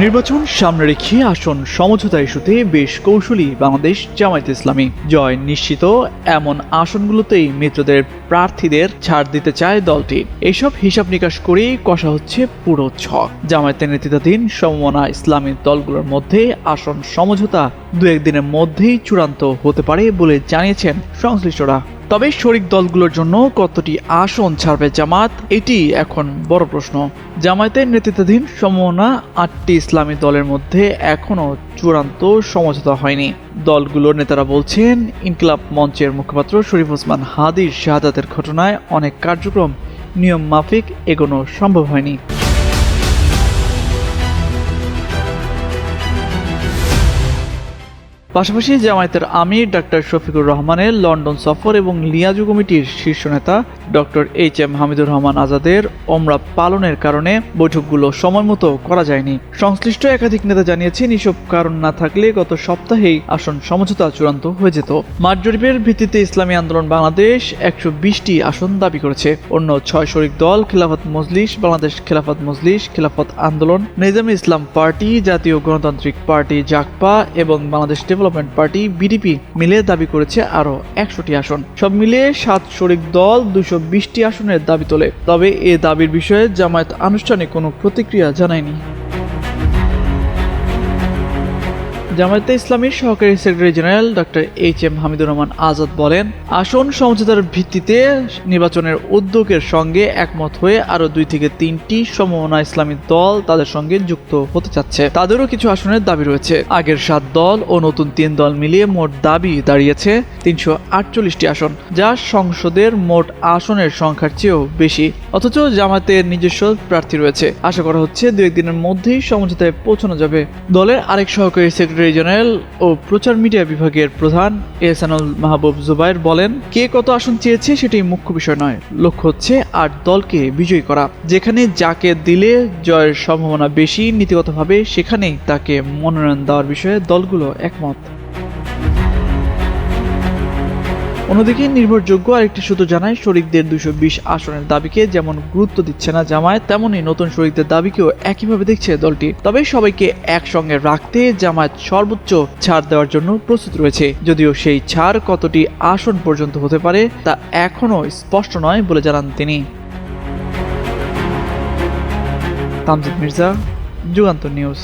নির্বাচন সামনে রেখে আসন সমঝোতা ইস্যুতে বেশ কৌশলী বাংলাদেশ জামায়াত ইসলামী। জয় নিশ্চিত, এমন আসনগুলোতেই মিত্রদের প্রার্থীদের ছাড় দিতে চায় দলটি। এইসব হিসাব নিকাশ করেই কষা হচ্ছে পুরো ছক। জামায়াতের নেতৃত্বাধীন সমমনা ইসলামী দলগুলোর মধ্যে আসন সমঝোতা দু একদিনের মধ্যেই চূড়ান্ত হতে পারে বলে জানিয়েছেন সংশ্লিষ্টরা। তবে শরিক দলগুলোর জন্য কতটি আসন ছাড়বে জামাত, এটি এখন বড় প্রশ্ন। জামায়াতের নেতৃত্বাধীন সমমনা আটটি ইসলামী দলের মধ্যে এখনও চূড়ান্ত সমঝোতা হয়নি। দলগুলোর নেতারা বলছেন, ইনকিলাব মঞ্চের মুখপাত্র শরীফ ওসমান হাদির শাহাদাতের ঘটনায় অনেক কার্যক্রম, নিয়ম মাফিক এগোনো সম্ভব হয়নি। পাশাপাশি জামায়াতের আমির ডাক্তার শফিকুর রহমানের লন্ডন সফর এবং লিয়াজু কমিটির শীর্ষ নেতা doctor H M Hamidur Rahman আজাদের ওমরা পালনের কারণে বৈঠকগুলো সময় মতো করা যায়নি। সংশ্লিষ্ট একাধিক নেতা জানিয়েছেন, এসব কারণ না থাকলে গত সপ্তাহেই আসন সমঝোতা চূড়ান্ত হয়ে যেত। মাঠ জরিপের ভিত্তিতে ইসলামী আন্দোলন বাংলাদেশ একশো বিশটি আসন দাবি করেছে। অন্য ছয় শরিক দল, খেলাফত মজলিস, বাংলাদেশ খেলাফত মজলিস, খেলাফত আন্দোলন, নিজামে ইসলাম পার্টি, জাতীয় গণতান্ত্রিক পার্টি জাকপা এবং বাংলাদেশ ডেভেলপমেন্ট পার্টি বিডিপি মিলে দাবি করেছে আরও একশোটি আসন। সব মিলিয়ে সাত শরিক দল দুশো বিশটি আসনের দাবি তোলে। তবে এ দাবির বিষয়ে জামায়াত আনুষ্ঠানিক কোনো প্রতিক্রিয়া জানায়নি। জামায়াতে ইসলামীর সহকারী secretary general doctor H M Hamidur Rahman Azad বলেন, আসন সমঝোতার ভিত্তিতে নির্বাচনের উদ্যোগের সঙ্গে একমত হয়ে আরও দুই থেকে তিনটি সমমনা ইসলামী দল তাদের সঙ্গে যুক্ত হতে চাচ্ছে। তাদেরও কিছু আসনের দাবি রয়েছে। আগের সাত দল ও নতুন তিন দল মিলিয়ে মোট দাবি দাঁড়িয়েছে তিনশো আটচল্লিশটি আসন, যা সংসদের মোট আসনের সংখ্যার চেয়েও বেশি। অথচ জামায়াতের নিজস্ব প্রার্থী রয়েছে। আশা করা হচ্ছে দু একদিনের মধ্যেই সমঝোতায় পৌঁছানো যাবে। দলের আরেক সহকারী সেক্রেটারি জেনারেল ও প্রচার মিডিয়া বিভাগের প্রধান এহসানুল মাহবুব জুবাইর বলেন, কে কত আসন চেয়েছে সেটাই মুখ্য বিষয় নয়। লক্ষ্য হচ্ছে আট দলকে বিজয়ী করা, যেখানে যাকে দিলে জয়ের সম্ভাবনা বেশি, নীতিগতভাবে সেখানেই তাকে মনোনয়ন দেওয়ার বিষয়ে দলগুলো একমত। অন্যদিকে নির্ভরযোগ্য আরেকটি সূত্র জানায়, শরিকদের দুশো বিশ আসনের দাবিকে যেমন গুরুত্ব দিচ্ছে না জামায়াত, তেমনই নতুন শরিকদের দাবিকেও একইভাবে দেখছে দলটি। তবে সবাইকে একসঙ্গে রাখতে জামায়াত সর্বোচ্চ ছাড় দেওয়ার জন্য প্রস্তুত রয়েছে। যদিও সেই ছাড় কতটি আসন পর্যন্ত হতে পারে তা এখনও স্পষ্ট নয় বলে জানান তিনি। তামজিদ মির্জা, যুগান্তর নিউজ।